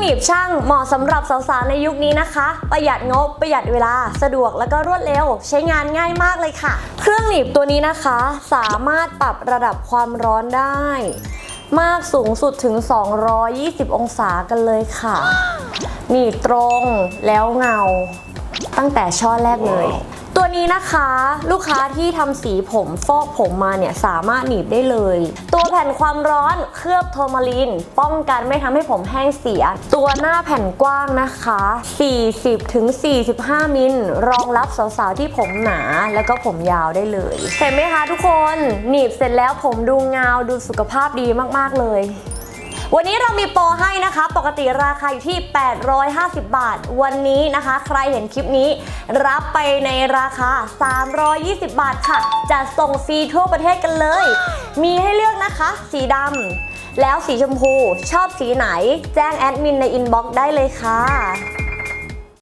หนีบช่างเหมาะสำหรับสาวๆในยุคนี้นะคะ ประหยัดงบประหยัดเวลาสะดวกแล้วก็รวดเร็ว ใช้งานง่ายมากเลยค่ะ เครื่องหนีบตัวนี้นะคะ สามารถปรับระดับความร้อนได้ มากสูงสุดถึง 220 องศากันเลยค่ะหนีบตรงแล้วเงา ตั้งแต่ช่อแรกเลย ตัวนี้นะคะลูกค้าที่ทำสีผมฟอกผมมาเนี่ยสามารถหนีบได้เลย ตัวแผ่นความร้อนเคลือบโทมาลีนป้องกันไม่ทำให้ผมแห้งเสีย ตัวหน้าแผ่นกว้างนะคะ 40ถึง45 มิลรองรับสาวๆที่ผมหนาแล้วก็ผมยาวได้เลย เห็นไหมคะทุกคนหนีบเสร็จแล้วผมดูเงาดูสุขภาพดีมากๆเลย วันนี้เรามีโปรให้นะคะ ปกติราคาอยู่ที่ 850 บาท วันนี้นะคะ ใครเห็นคลิปนี้ รับไปในราคา 320 บาทค่ะ จะส่งฟรีทั่วประเทศกันเลย มีให้เลือกนะคะ สีดำแล้วสีชมพู ชอบสีไหน แจ้งแอดมินในอินบ็อกซ์ได้เลยค่ะ